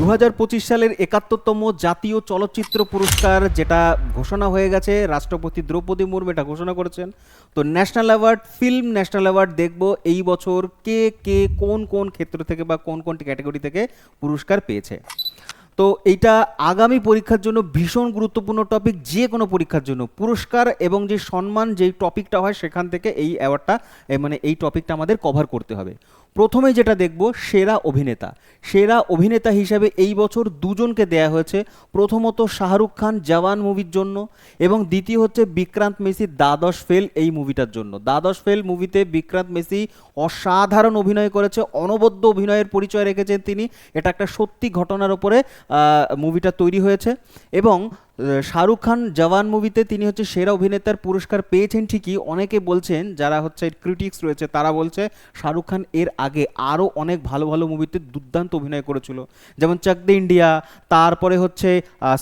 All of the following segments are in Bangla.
দু পঁচিশ সালের একাত্তরতম জাতীয় চলচ্চিত্র পুরস্কার যেটা ঘোষণা হয়ে গেছে, রাষ্ট্রপতি দ্রৌপদী মুর্মু এটা ঘোষণা করেছেন। তো national award, film national award দেখব এই বছর কে কে কোন কোন ক্ষেত্র থেকে বা কোন কোন ক্যাটাগরি থেকে পুরস্কার পেয়েছে। তো এইটা আগামী পরীক্ষার জন্য ভীষণ গুরুত্বপূর্ণ টপিক, যে কোনো পরীক্ষার জন্য। পুরস্কার এবং যে সম্মান যেই টপিকটা হয় সেখান থেকে এই অ্যাওয়ার্ডটা মানে এই টপিকটা আমাদের কভার করতে হবে। প্রথমে যেটা দেখব, সেরা অভিনেতা। সেরা অভিনেতা হিসাবে এই বছর দুজনকে দেয়া হয়েছে। প্রথমত শাহরুখ খান জওয়ান মুভির জন্য এবং দ্বিতীয় হচ্ছে বিক্রান্ত মেসি দ্বাদশ ফেল এই মুভিটার জন্য। দ্বাদশ ফেল মুভিতে বিক্রান্ত মেসি অসাধারণ অভিনয় করেছে, অনবদ্য অভিনয়ের পরিচয় রেখেছেন তিনি। এটা একটা সত্যি ঘটনার উপরে মুভিটা তৈরি হয়েছে এবং শাহরুখ খান জওয়ান মুভিতে তিনি হচ্ছে সেরা অভিনেতার পুরস্কার পেয়েছেন ঠিকই। অনেকে বলছেন, যারা হচ্ছে ক্রিটিক্স রয়েছে, তারা বলছে শাহরুখ খান এর আগে আরও অনেক ভালো ভালো মুভিতে দুর্দান্ত অভিনয় করেছিল। যেমন চাক দে ইন্ডিয়া, তারপরে হচ্ছে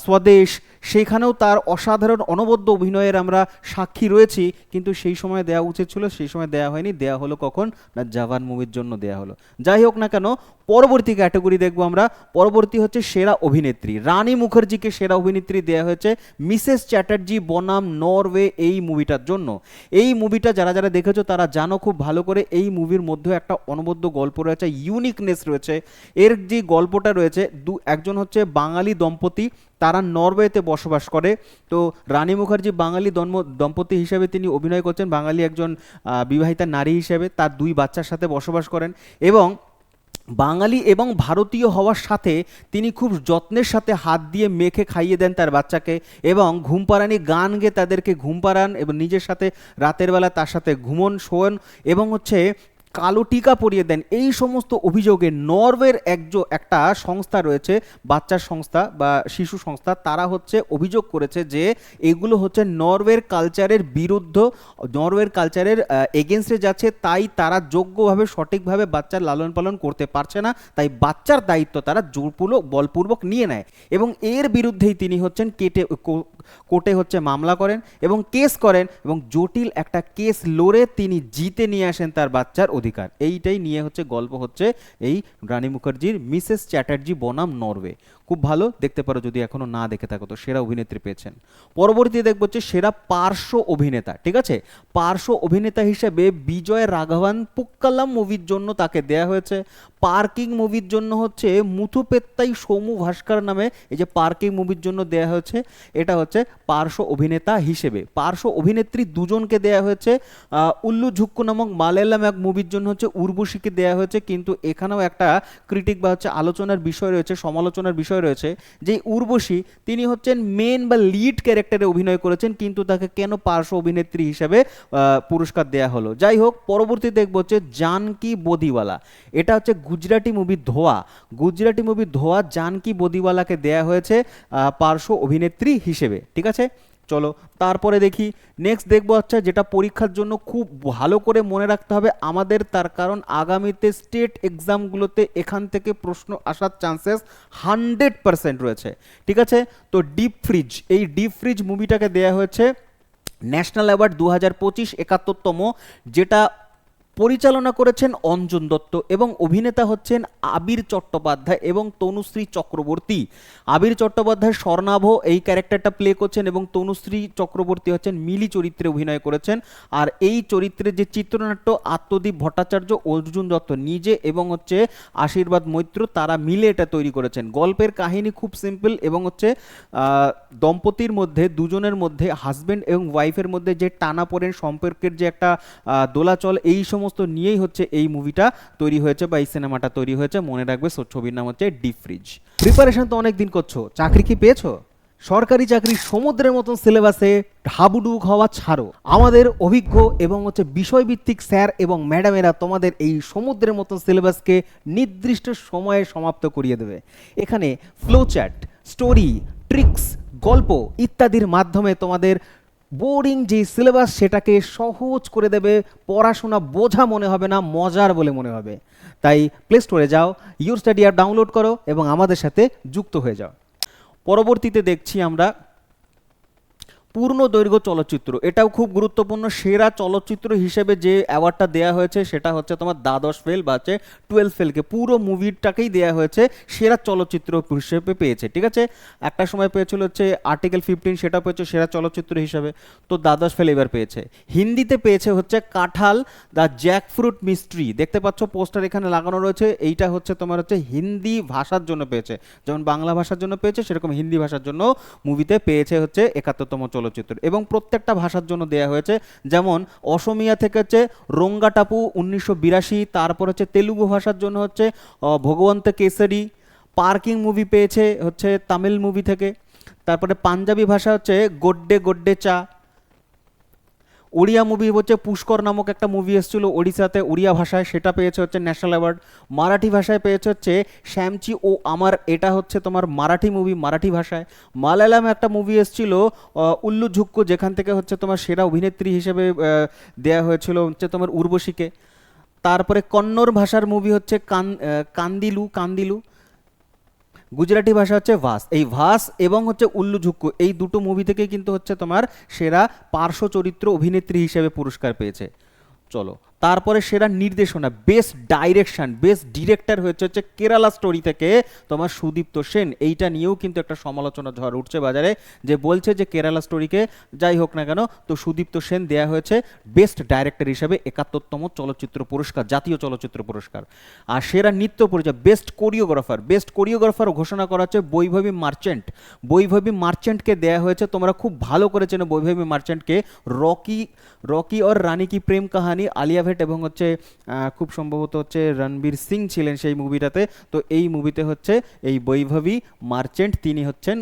স্বদেশ সেইখানেও তার অসাধারণ অনবদ্য অভিনয়ের আমরা সাক্ষী রয়েছি, কিন্তু সেই সময় দেওয়া উচিত ছিল, সেই সময় দেওয়া হয়নি। দেওয়া হলো কখন? না, জওয়ান মুভির জন্য দেওয়া হলো। যাই হোক না কেন পরবর্তী ক্যাটাগরি দেখব আমরা। পরবর্তী হচ্ছে সেরা অভিনেত্রী। রানী মুখার্জিকে সেরা অভিনেত্রী দেওয়া হয়েছে মিসেস চ্যাটার্জি বনাম নরওয়ে এই মুভিটার জন্য। এই মুভিটা যারা যারা দেখেছ, তারা জানো খুব ভালো করে এই মুভির মধ্যে একটা অনবদ্য গল্প রয়েছে ইউনিকনেস রয়েছে। এর যে গল্পটা রয়েছে, দু, একজন হচ্ছে বাঙালি দম্পতি, তারা নরওয়েতে বসবাস করে। তো রানী মুখার্জি বাঙালি দন্ম দম্পতি হিসেবে তিনি অভিনয় করছেন। বাঙালি একজন বিবাহিতা নারী হিসেবে। তার দুই বাচ্চার সাথে বসবাস করেন। এবং বাঙালি এবং ভারতীয় হওয়ার সাথে তিনি খুব যত্নের সাথে হাত দিয়ে মেখে খাইয়ে দেন তার বাচ্চাকে এবং ঘুম পাড়ানি গান গেয়ে তাদেরকে ঘুম পাড়ান এবং নিজের সাথে রাতের বেলা তার সাথে ঘুমন, শোন এবং হচ্ছে কালো টিকা পরিয়ে দেন। এই সমস্ত অভিযোগে নরওয়ের একজো, একটা সংস্থা রয়েছে বাচ্চার সংস্থা বা শিশু সংস্থা, তারা হচ্ছে অভিযোগ করেছে যে এগুলো হচ্ছে নরওয়ের কালচারের বিরুদ্ধ, নরওয়ের কালচারের এগেনস্টে যাচ্ছে, তাই তারা যোগ্যভাবে, সঠিকভাবে বাচ্চার লালন পালন করতে পারছে না, তাই বাচ্চার দায়িত্ব তারা জোরপূর্বক বলপূর্বক নিয়ে নেয়। এবং এর বিরুদ্ধেই তিনি হচ্ছেন কেটে কোর্টে হচ্ছে মামলা করেন এবং কেস করেন এবং জটিল একটা কেস লড়ে তিনি জিতে নিয়ে আসেন তার বাচ্চার অধিকার। এইটাই নিয়ে হচ্ছে গল্প হচ্ছে এই রানী মুখার্জির মিসেস চ্যাটার্জি বনাম নরওয়ে। খুব ভালো, দেখতে পারো যদি এখনও না দেখে থাকো তো, সেরা অভিনেত্রী পেয়েছেন। পরবর্তীতে দেখব হচ্ছে সেরা পার্শ্ব অভিনেতা, ঠিক আছে? পার্শ্ব অভিনেতা হিসেবে বিজয় রাঘবান পুক্কালাম মুভির জন্য তাকে দেয়া হয়েছে। পার্কিং মুভির জন্য হচ্ছে মুথুপেত্তাই সৌমু ভাস্কর নামে এই যে পার্কিং মুভির জন্য দেয়া হয়েছে, এটা হচ্ছে পার্শ্ব অভিনেতা হিসেবে। পার্শ্ব অভিনেত্রী দুজনকে দেয়া হয়েছে উল্লু ঝুক্কু নামক মালায়ালাম এক মুভির জন্য হচ্ছে উর্বশীকে দেয়া হয়েছে, কিন্তু এখানেও একটা ক্রিটিক বা হচ্ছে আলোচনার বিষয় রয়েছে, সমালোচনার বিষয় রয়েছে যে উর্বশী তিনি হচ্ছেন মেন বা লিড ক্যারেক্টারে অভিনয় করেছেন, কিন্তু তাকে কেন পার্শ্ব অভিনেত্রী হিসেবে পুরস্কার দেয়া হলো। যাই হোক পরবর্তী দেখব হচ্ছে জানকি বদিওয়ালা। এটা হচ্ছে গুজরাটি মুভি ধোয়া। গুজরাটি মুভি ধোয়া জানকি বদিওয়ালাকে দেয়া হয়েছে পার্শ্ব অভিনেত্রী হিসেবে, ঠিক আছে? চলো, তারপরে দেখি। নেক্সট দেখব আচ্ছা যেটা পরীক্ষার জন্য খুব ভালো করে মনে রাখতে হবে, আমাদের তার কারণ আগামীতে স্টেট এক্সামগুলোতে এখান থেকে প্রশ্ন আসার চান্সেস হান্ড্রেড পার্সেন্ট রয়েছে, ঠিক আছে? তো ডিপ ফ্রিজ এই ডিপ ফ্রিজ মুভিটাকে দেয়া হয়েছে ন্যাশনাল অ্যাওয়ার্ড দু হাজার পঁচিশ একাত্তরতম, যেটা পরিচালনা করেছেন অঞ্জন দত্ত এবং অভিনেতা হচ্ছেন আবির চট্টোপাধ্যায় এবং তনুশ্রী চক্রবর্তী। আবির চট্টোপাধ্যায় স্বর্ণাভ এই ক্যারেক্টারটা প্লে করছেন এবং তনুশ্রী চক্রবর্তী হচ্ছেন মিলি চরিত্রে অভিনয় করেছেন। আর এই চরিত্রের যে চিত্রনাট্য আত্মদীপ ভট্টাচার্য, অর্জুন দত্ত নিজে এবং হচ্ছে আশীর্বাদ মৈত্র, তারা মিলে এটা তৈরি করেছেন। গল্পের কাহিনী খুব সিম্পল এবং হচ্ছে দম্পতির মধ্যে, দুজনের মধ্যে হাজবেন্ড এবং ওয়াইফের মধ্যে যে টানাপোড়েন সম্পর্কের যে একটা দোলাচল, এই সমস্ত নিয়েই হচ্ছে এই মুভিটা তৈরি হয়েছে বা এই সিনেমাটা তৈরি হয়েছে। মনে রাখবে সো ছবির নাম হচ্ছে ডিপ ফ্রিজ প্রিপারেশন তো অনেক দিন করছ, চাকরি কি পেয়েছ? সরকারি চাকরি সমুদ্রের মতন সিলেবাসে হাবুডুক হওয়া ছাড়ো। আমাদের অভিজ্ঞ এবং হচ্ছে বিষয়ভিত্তিক স্যার এবং ম্যাডামেরা তোমাদের এই সমুদ্রের মতন সিলেবাসকে নির্দিষ্ট সময়ে সমাপ্ত করিয়ে দেবে। এখানে ফ্লোচ্যাট স্টোরি ট্রিক্স গল্প ইত্যাদির মাধ্যমে তোমাদের বোরিং যে সিলেবাস সেটাকে সহজ করে দেবে, পড়াশোনা বোঝা মনে হবে না, মজার বলে মনে হবে। তাই প্লে স্টোরে যাও ইউর স্টাডি অ্যাপ ডাউনলোড করো এবং আমাদের সাথে যুক্ত হয়ে যাও। পরবর্তীতে দেখছি আমরা পূর্ণ দৈর্ঘ্য চলচ্চিত্র। এটাও খুব গুরুত্বপূর্ণ, সেরা চলচ্চিত্র হিসেবে যে অ্যাওয়ার্ডটা দেওয়া হয়েছে, সেটা হচ্ছে তোমার দ্বাদশ ফেল বা হচ্ছে টুয়েলভ ফেলকে। পুরো মুভিটাকেই দেওয়া হয়েছে, সেরা চলচ্চিত্র হিসেবে পেয়েছে, ঠিক আছে? একটা সময় পেয়েছিল হচ্ছে আর্টিকেল ফিফটিন, সেটা পেয়েছে সেরা চলচ্চিত্র হিসেবে। তো দ্বাদশ ফেল এবার পেয়েছে। হিন্দিতে পেয়েছে হচ্ছে কাঁঠাল, দ্য জ্যাকফ্রুট মিস্ট্রি। দেখতে পাচ্ছ, পোস্টার এখানে লাগানো রয়েছে, এইটা হচ্ছে তোমার হচ্ছে হিন্দি ভাষার জন্য পেয়েছে। যেমন বাংলা ভাষার জন্য পেয়েছে, সেরকম হিন্দি ভাষার জন্য মুভিতে পেয়েছে হচ্ছে একাত্তরতম চলচ্চিত্র এবং প্রত্যেকটা ভাষার জন্য দেয়া হয়েছে। যেমন, অসমিয়া থেকে হচ্ছে রঙ্গা টাপু উনিশশো বিরাশি, তারপর হচ্ছে তেলুগু ভাষার জন্য হচ্ছে ভগবন্ত কেসারি পার্কিং মুভি পেয়েছে হচ্ছে তামিল মুভি থেকে। তারপরে পাঞ্জাবি ভাষা হচ্ছে গোড্ডে গোড্ডে চা। ওড়িয়া মুভি হচ্ছে পুষ্কর নামক একটা মুভি এসেছিল ওড়িশাতে। ওড়িয়া ভাষায় সেটা পেয়েছে হচ্ছে ন্যাশনাল অ্যাওয়ার্ড মারাঠি ভাষায় পেয়েছে হচ্ছে শ্যামচি ও আমার এটা হচ্ছে তোমার মারাঠি মুভি মারাঠি ভাষায়। মালায়ালাম একটা মুভি এসেছিল উল্লু ঝুক্কু, যেখান থেকে হচ্ছে তোমার সেরা অভিনেত্রী হিসেবে দেয়া হয়েছিল হচ্ছে তোমার উর্বশীকে। তারপরে কন্নড় ভাষার মুভি হচ্ছে কান কান্দিলু কান্দিলু। গুজরাটি ভাষা হচ্ছে ভাস। এই ভাস এবং হচ্ছে উল্লু ঝুক্কু, এই দুটো মুভি থেকে কিন্তু হচ্ছে তোমার সেরা পার্শ্ব চরিত্র অভিনেত্রী হিসেবে পুরস্কার পেয়েছে। চলো তারপরে সেরা নির্দেশনা বেস্ট ডাইরেকশন বেস্ট ডিরেক্টর হয়েছে হচ্ছে কেরালা স্টোরি থেকে তোমার সুদীপ্ত সেন। এইটা নিয়েও কিন্তু একটা সমালোচনা ঝড় উঠছে বাজারে, যে বলছে যে কেরালা স্টোরিকে যাই হোক না কেন, তো সুদীপ্ত সেন দেয়া হয়েছে বেস্ট ডাইরেক্টর হিসাবে একাত্তরতম চলচ্চিত্র পুরস্কার, জাতীয় চলচ্চিত্র পুরস্কার। আর সেরা নৃত্য পরিচয় বেস্ট কোরিওগ্রাফার বেস্ট কোরিওগ্রাফার ঘোষণা করা হচ্ছে বৈভবী মার্চেন্ট। বৈভবী মার্চেন্টকে দেয়া হয়েছে, তোমরা খুব ভালো করেছেন বৈভবী মার্চেন্টকে, রকি রকি और রানী কি প্রেম কাহানি, আলিয়া ভেট এবং হচ্ছে খুব সম্ভবত হচ্ছে রণবীর সিং ছিলেন সেই মুভিটাতে। তো এই মুভিতে হচ্ছে এই বৈভবী মার্চেন্ট তিনি হচ্ছেন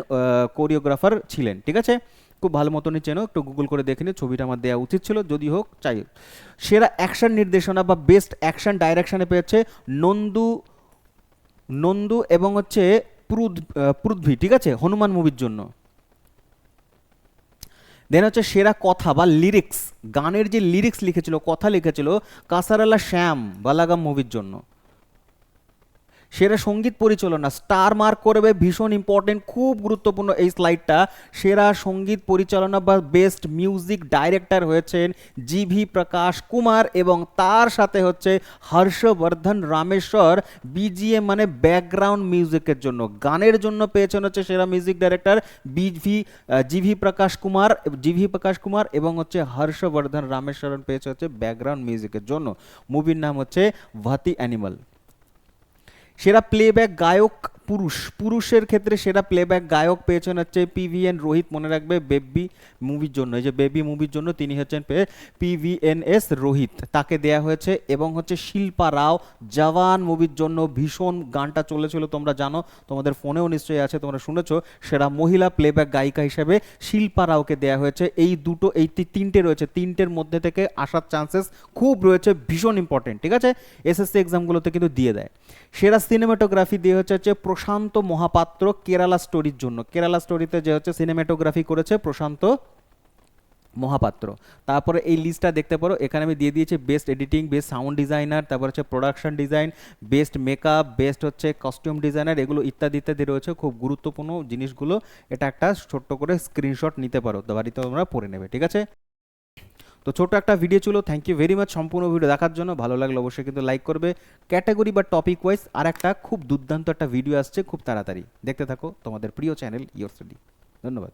কোরিওগ্রাফার ছিলেন, ঠিক আছে? খুব ভালো মতনই চেনো, একটু গুগল করে দেখে নিও, ছবিটা আমার দেওয়া উচিত ছিল, যদি হোক, চাই সেরা অ্যাকশন নির্দেশনা বা বেস্ট অ্যাকশন ডাইরেকশনে পেয়েছে নন্দু নন্দু এবং হচ্ছে প্রুদ পৃথ্বী, ঠিক আছে? হনুমান মুভির জন্য। দেন হচ্ছে সেরা কথা বা লিরিক্স গানের যে লিরিক্স লিখেছিল, কথা লিখেছিল কাসারালা শ্যাম, বালাগাম মুভির জন্য। সেরা সংগীত পরিচালনা স্টার মার্ক করবে, ভীষণ ইম্পর্টেন্ট খুব গুরুত্বপূর্ণ এই স্লাইডটা সেরা সংগীত পরিচালনা বা বেস্ট মিউজিক ডাইরেক্টর হয়েছেন জিভি প্রকাশ কুমার এবং তার সাথে হচ্ছে হর্ষবর্ধন রামেশ্বর বিজিএম মানে ব্যাকগ্রাউন্ড মিউজিকের জন্য। গানের জন্য পেয়েছেন হচ্ছে সেরা music director BV GV Prakash Kumar, GV Prakash Kumar এবং হচ্ছে হর্ষবর্ধন রামেশ্বরন পেয়েছে হচ্ছে ব্যাকগ্রাউন্ড মিউজিকের জন্য। মুভির নাম হচ্ছে ভাতি অ্যানিমাল সেরা প্লেব্যাক গায়ক পুরুষ। পুরুষের ক্ষেত্রে সেরা প্লেব্যাক গায়ক পেয়েছেন হচ্ছে পিভিএন রোহিত। মনে রাখবে বেবি মুভির জন্য, এই যে বেবি মুভির জন্য তিনি হচ্ছেন পে পিভিএনএস রোহিত। তাকে দেয়া হয়েছে এবং হচ্ছে শিল্পা রাও জওয়ান মুভির জন্য ভীষণ গানটা চলেছিল, তোমরা জানো, তোমাদের ফোনেও নিশ্চয়ই আছে, তোমরা শুনেছো। সেরা মহিলা প্লেব্যাক গায়িকা হিসেবে শিল্পা রাওকে দেয়া হয়েছে। এই দুটো, এই তিনটে রয়েছে। তিনটের মধ্যে থেকে আসার চান্সেস খুব রয়েছে, ভীষণ ইম্পর্টেন্ট ঠিক আছে? এসএসসি এক্সামগুলোতে কিন্তু দিয়ে দেয়। সেরা সিনেমাটোগ্রাফি দিয়ে হচ্ছে হচ্ছে প্রশান্ত মহাপাত্র কেরালা স্টোরির জন্য। কেরালা স্টোরিতে যে হচ্ছে সিনেমাটোগ্রাফি করেছে প্রশান্ত মহাপাত্র। তারপরে এই লিস্টটা দেখতে পারো, এখানে আমি দিয়ে দিয়েছি best editing best sound designer তারপর হচ্ছে production design best makeup best হচ্ছে কস্টিউম ডিজাইনার এগুলো ইত্যাদি ইত্যাদি রয়েছে। খুব গুরুত্বপূর্ণ জিনিসগুলো, এটা একটা ছোট্ট করে স্ক্রিনশট নিতে পারো বাড়িতে তোমরা পড়ে নেবে, ঠিক আছে? তো ছোট একটা ভিডিও ছিল। থ্যাংক ইউ ভেরি মাচ সম্পূর্ণ ভিডিও দেখার জন্য। ভালো লাগলে অবশ্যই কিন্তু লাইক করবে। ক্যাটাগরি বা টপিক ওয়াইজ আর একটা খুব দুর্দান্ত একটা ভিডিও আসছে খুব তাড়াতাড়ি। দেখতে থাকো তোমাদের প্রিয় চ্যানেল ইয়োর স্টাডি ধন্যবাদ।